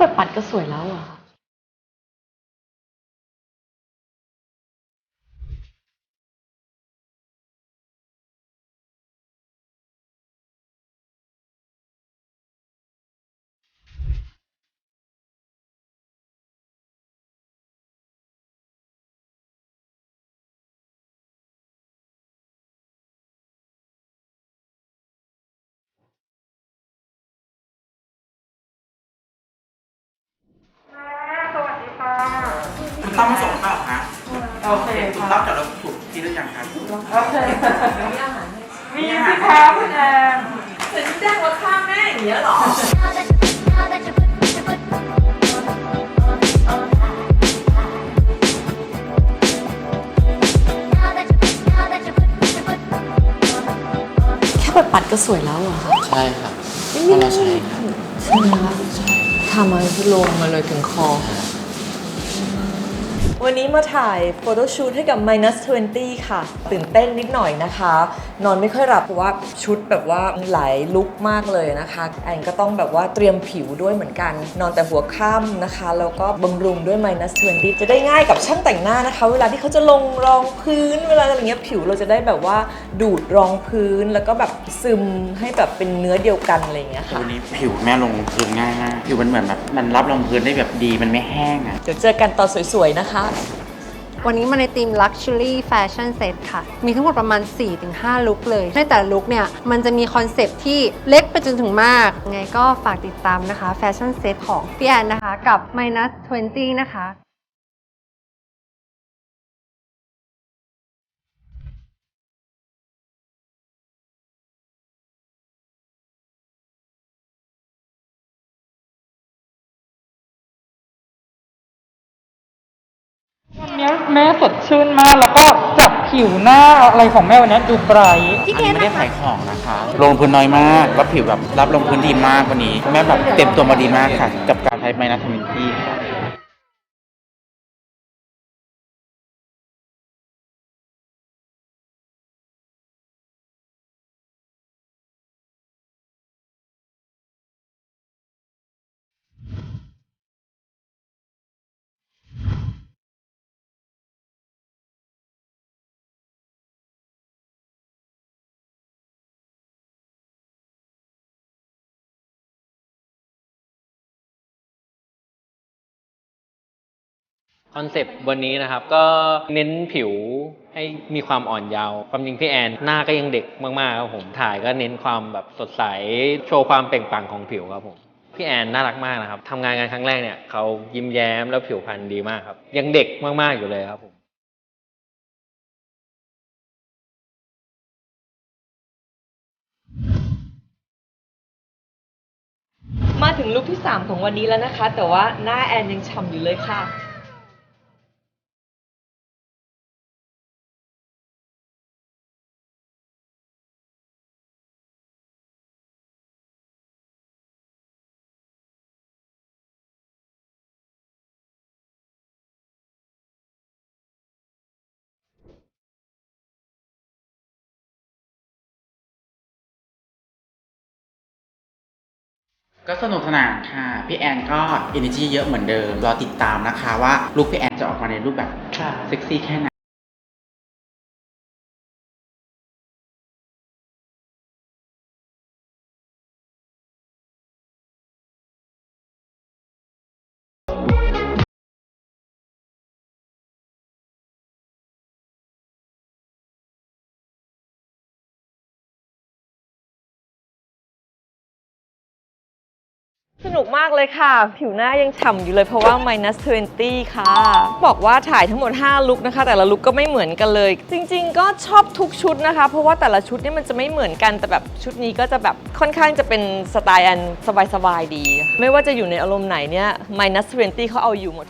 เปิดปัดก็สวยแล้วอะ คุณต้องมาส่งเปล่าคะโอเคคุณค่ะรับจากเราถูกที่หรือยังครับโอเคมีสิคะคุณแอนฉันแจ้งว่าข้ามแม่อย่างเงี้ยเหรอแค่เปิดปัดก็สวยแล้วอะค่ะใช่ครับเพราะเราใช้ครับใช่ไหมคะทำมาลงมาเลยถึงคอ วันนี้มาถ่ายโฟโต้ชูตให้กับ minus 20 ค่ะ ตื่นเต้นนิดหน่อยนะคะ นอนไม่ค่อยหลับเพราะว่าชุดแบบว่าหลายลุคมากเลยนะคะแอนก็ต้องแบบว่าเตรียมผิวด้วยเหมือนกัน นอนแต่หัวค่ำนะคะ แล้วก็บำรุงด้วย minus 20 จะได้ง่ายกับช่างแต่งหน้านะคะ เวลาที่เขาจะลงรองพื้น เวลาอะไรเงี้ยผิวเราจะได้แบบว่าดูดรองพื้นแล้วก็แบบซึมให้แบบเป็นเนื้อเดียวกันอะไรอย่างเงี้ยค่ะตัวนี้ผิวแม่ลงพื้นง่ายมากผิวมันเหมือนแบบมันรับรองพื้นได้แบบดีมันไม่แห้งอะเดี๋ยวเจอกันตอนสวยๆนะคะวันนี้มาในธีม Luxury Fashion Set ค่ะ มีทั้งหมดประมาณ 4-5 ลุคเลย ในแต่ลุคเนี่ย มันจะมีคอนเซปที่เล็กไปจนถึงมาก ไงก็ฝากติดตามนะคะ Fashion Set ของพี่แอนนะคะ กับ Minus 20 นะคะ แม่สดชื่นมาก แล้วก็จับผิวหน้าอะไรของแม่วันนี้ดูไบรท์อันนี้ไม่ได้ขายของนะคะ ลงพื้นน้อยมากแล้วผิวแบบรับลงพื้นดีมากวันนี้ แม่แบบเต็มตัวมาดีมากค่ะ กับการใช้ไมนัสทมินตี้ค่ะ คอนเซปต์วันนี้นะครับก็เน้นผิวให้มีความอ่อนเยาว์ความจริงพี่แอนหน้าก็ยังเด็กมากๆครับผมถ่ายก็เน้นความแบบสดใสโชว์ความเปล่งปลั่งของผิวครับผมพี่แอนน่ารักมากนะครับทำงานกันครั้งแรกเนี่ยเขายิ้มแย้มแล้วผิวพรรณดีมากครับ ยังเด็กมากๆอยู่เลยครับผมมาถึงลุคที่ 3 ของวันนี้แล้วนะคะ แต่ว่าหน้าแอนยังฉ่ำอยู่เลยค่ะ ก็สนุกสนานค่ะ พี่แอนก็ energy เยอะเหมือนเดิม รอติดตามนะคะว่าลุคพี่แอนจะออกมาในรูปแบบเซ็กซี่แค่ไหน สนุกมากเลยค่ะ ผิวหน้ายังฉ่ำอยู่เลยเพราะว่า minus 20 ค่ะ บอกว่าถ่ายทั้งหมด 5 ลุคนะคะ แต่ละลุคก็ไม่เหมือนกันเลย จริง ๆ ก็ชอบทุกชุดนะคะ เพราะว่าแต่ละชุดเนี่ยมันจะไม่เหมือนกันแต่แบบชุดนี้ก็จะแบบค่อนข้างจะเป็นสไตล์อันสบายๆดี ไม่ว่าจะอยู่ในอารมณ์ไหนเนี่ย minus 20 เขาเอาอยู่หมด